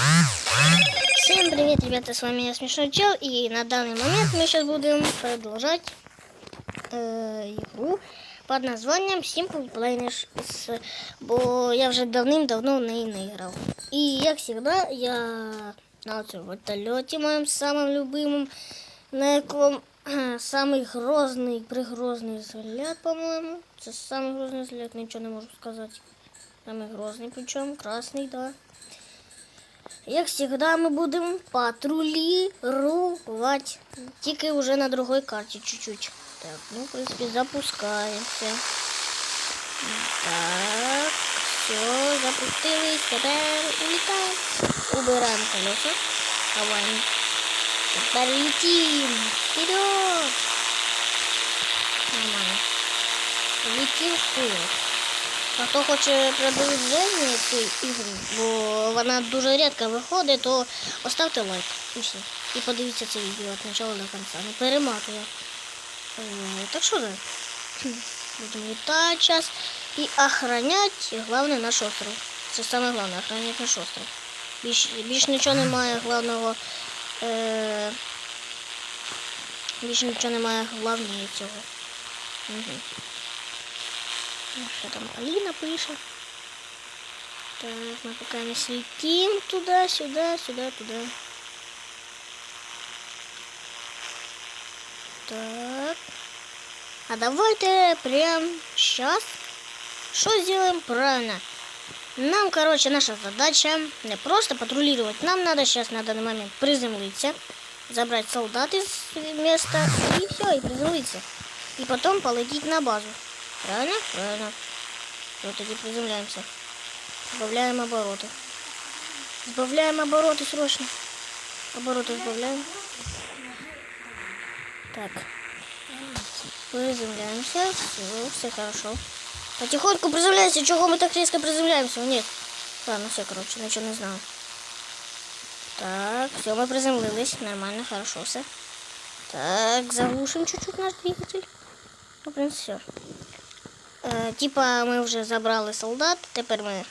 Всем привет, ребята, с вами я Смешной Чел, и на данный момент мы сейчас будем продолжать э, игру под названием Simple Planners, с- бо я вже давним-давно в неї не грав. І як завжди, я на цьому вертольоті моєму самим любимым, на якому кхе, самий грозний, пригрозний взгляд, по-моєму. Це самий грозний взгляд, нічого не можу сказати. Самый грозный, причем красный, да. Як завжди, ми будемо патрулювати. Тільки вже на другой карті чуть-чуть. Так, ну, в принципі, запускаємося. Так, все, запустились, тепер улітаємо. Убираємо колеса. Ховаємо. Тепер летим. Вперед! Нормально. Летим вперед. А хто хоче продовження цієї ігри, бо вона дуже рідко виходить, то поставте лайк і все. І подивіться це відео від початку до кінця. Не перематує. Е, Так що да. Будемо літати зараз і охороняти, головне, наш остров. Це саме головне, охороняти наш остров. Більш, більш нічого немає главного. Е, більш нічого немає головніше цього. Угу. Что там Алина пишет? Так, мы пока не слетим туда, сюда, сюда, туда. Так. А давайте прям сейчас что сделаем правильно? Нам, короче, наша задача не просто патрулировать. Нам надо сейчас на данный момент приземлиться, забрать солдат из места и все, и приземлиться. И потом полететь на базу. Правильно? Правильно. Вот таки приземляемся. Сбавляем обороты. Сбавляем обороты срочно. Обороты сбавляем. Так. Приземляемся. Все, все хорошо. Потихоньку приземляемся. Чего мы так резко приземляемся? Нет. Ладно, все, короче, ничего не знаю. Так, все, мы приземлились. Нормально, хорошо все. Так, заглушим чуть-чуть наш двигатель. Ну, в принципе, все. Е, типа ми вже забрали солдат, тепер ми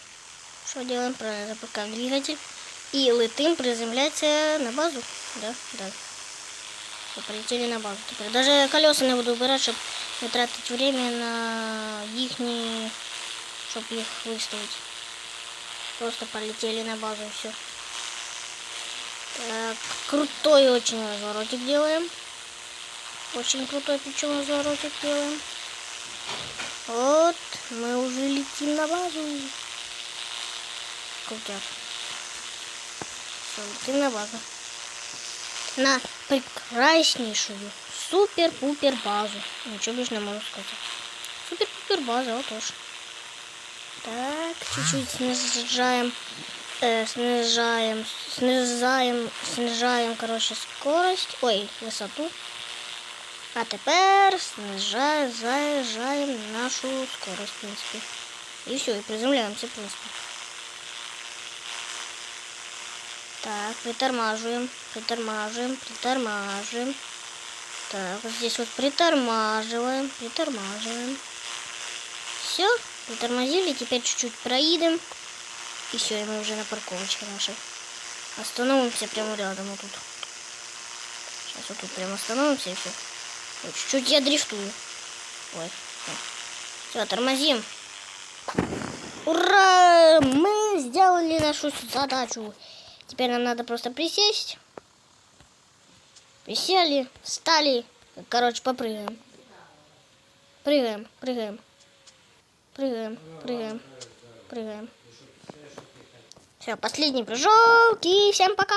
що робимо? Правильно запускаємо двигатель і летим приземляться на базу. Да, да. Все, полетели на базу. Тепер даже колеса не буду вбирати, щоб не тратити время на їхні, щоб їх виставити. Просто полетели на базу и все. Так, крутой очень разворотик делаем. Очень крутой причем разворотик делаем. Вот, мы уже летим на базу. Крутяк. Всё, летим на базу. На прекраснейшую супер-пупер базу. Ничего не могу сказать. Супер-пупер база, вот тоже. Так, чуть-чуть снижаем, э, снижаем, снижаем, снижаем, короче, скорость, ой, высоту. А тепер снижаем, заезжаем нашу скорость, в принципе. И все, и приземляемся, в принципе. Так, притормаживаем, притормаживаем, притормаживаем. Так, вот здесь вот притормаживаем, притормаживаем. Все, притормозили, теперь чуть-чуть проедем. И все, и мы уже на парковочке нашей. Остановимся прямо рядом вот тут. Сейчас вот тут прямо остановимся и все. Чуть-чуть я дрифтую. Ой. Все, тормозим. Ура! Мы сделали нашу задачу. Теперь нам надо просто присесть. Присели, встали. Короче, попрыгаем. Прыгаем, прыгаем. Прыгаем, прыгаем, прыгаем. Все, последний прыжок. И всем пока.